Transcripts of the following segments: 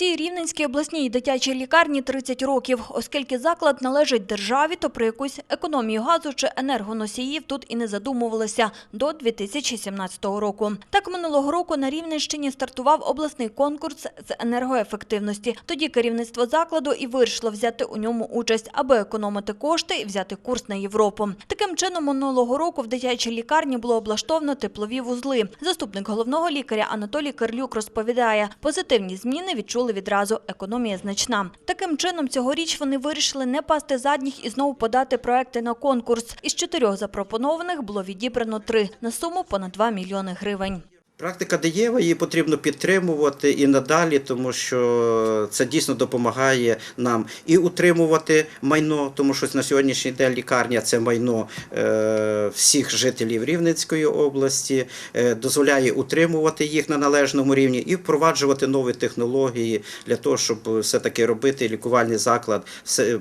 Цій Рівненській обласній дитячій лікарні 30 років. Оскільки заклад належить державі, то про якусь економію газу чи енергоносіїв тут і не задумувалися до 2017 року. Так минулого року на Рівненщині стартував обласний конкурс з енергоефективності. Тоді керівництво закладу і вирішило взяти у ньому участь, аби економити кошти і взяти курс на Європу. Таким чином, минулого року в дитячій лікарні було облаштовано теплові вузли. Заступник головного лікаря Анатолій Кирлюк розповідає, позитивні зміни відчули відразу. Економія значна. Таким чином, цьогоріч вони вирішили не пасти задніх і знову подати проекти на конкурс. Із чотирьох запропонованих було відібрано три на суму понад 2 мільйони гривень. Практика дієва, її потрібно підтримувати і надалі, тому що це дійсно допомагає нам і утримувати майно, тому що на сьогоднішній день лікарня це майно е, всіх жителів Рівненської області, е, дозволяє утримувати їх на належному рівні і впроваджувати нові технології для того, щоб все-таки робити лікувальний заклад,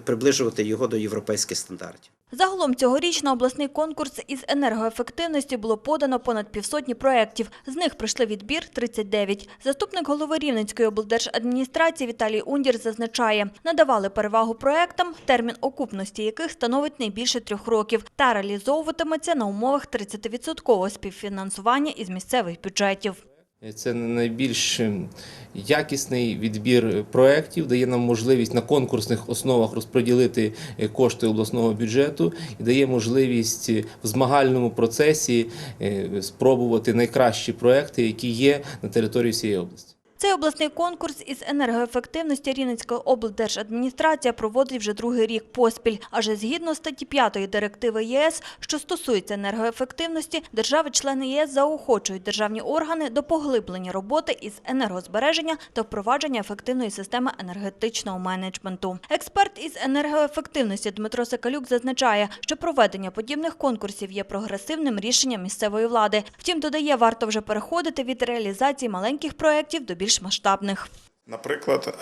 приближувати його до європейських стандартів. Загалом цьогоріч на обласний конкурс із енергоефективності було подано понад півсотні проєктів. З них пройшли відбір 39. Заступник голови Рівненської облдержадміністрації Віталій Ундір зазначає, надавали перевагу проєктам, термін окупності яких становить найбільше трьох років, та реалізовуватиметься на умовах 30% співфінансування із місцевих бюджетів. Це найбільш ем, якісний відбір проєктів, дає нам можливість на конкурсних основах розподілити е, кошти обласного бюджету і дає можливість е, в змагальному процесі е, спробувати найкращі проекти, які є на території всієї області. Цей обласний конкурс із енергоефективності Рівненська облдержадміністрація проводить вже другий рік поспіль. Адже згідно статті 5 директиви ЄС, що стосується енергоефективності, держави-члени ЄС заохочують державні органи до поглиблення роботи із енергозбереження та впровадження ефективної системи енергетичного менеджменту. Експерт із енергоефективності Дмитро Сакалюк зазначає, що проведення подібних конкурсів є прогресивним рішенням місцевої влади. Втім, додає, варто вже переходити від реалізації маленьких проєктів до більш масштабних. Наприклад,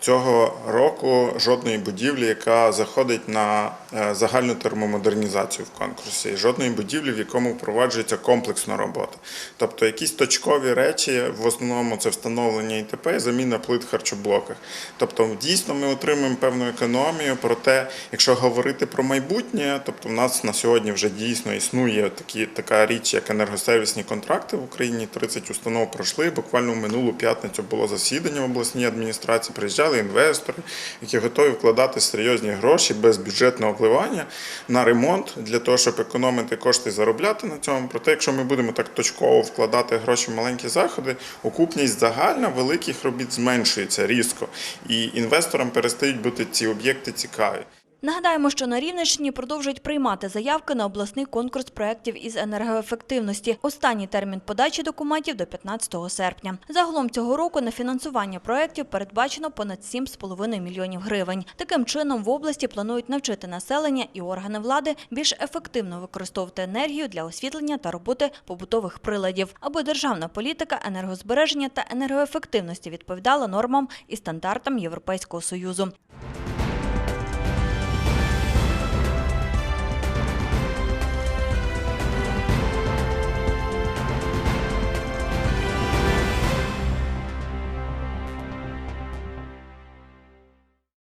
цього року жодної будівлі, яка заходить на е, загальну термомодернізацію в конкурсі, жодної будівлі, в якому впроваджується комплексна робота. Тобто якісь точкові речі, в основному це встановлення ІТП, заміна плит в харчоблоках. Тобто, дійсно, ми отримуємо певну економію. Проте, якщо говорити про майбутнє, тобто в нас на сьогодні вже дійсно існує такі, така річ, як енергосервісні контракти в Україні. 30 установ пройшли. Буквально в минулу п'ятницю було засідання в обласній адміністрації. Приїжджали інвестори, які готові вкладати серйозні гроші без бюджетного впливання на ремонт для того, щоб економити кошти і заробляти на цьому. Проте, якщо ми будемо так точково вкладати гроші в маленькі заходи, окупність загальна великих робіт зменшується різко, і інвесторам перестають бути ці об'єкти цікаві. Нагадаємо, що на Рівненщині продовжують приймати заявки на обласний конкурс проєктів із енергоефективності. Останній термін подачі документів до 15 серпня. Загалом цього року на фінансування проєктів передбачено понад 7,5 мільйонів гривень. Таким чином в області планують навчити населення і органи влади більш ефективно використовувати енергію для освітлення та роботи побутових приладів, аби державна політика енергозбереження та енергоефективності відповідала нормам і стандартам Європейського союзу.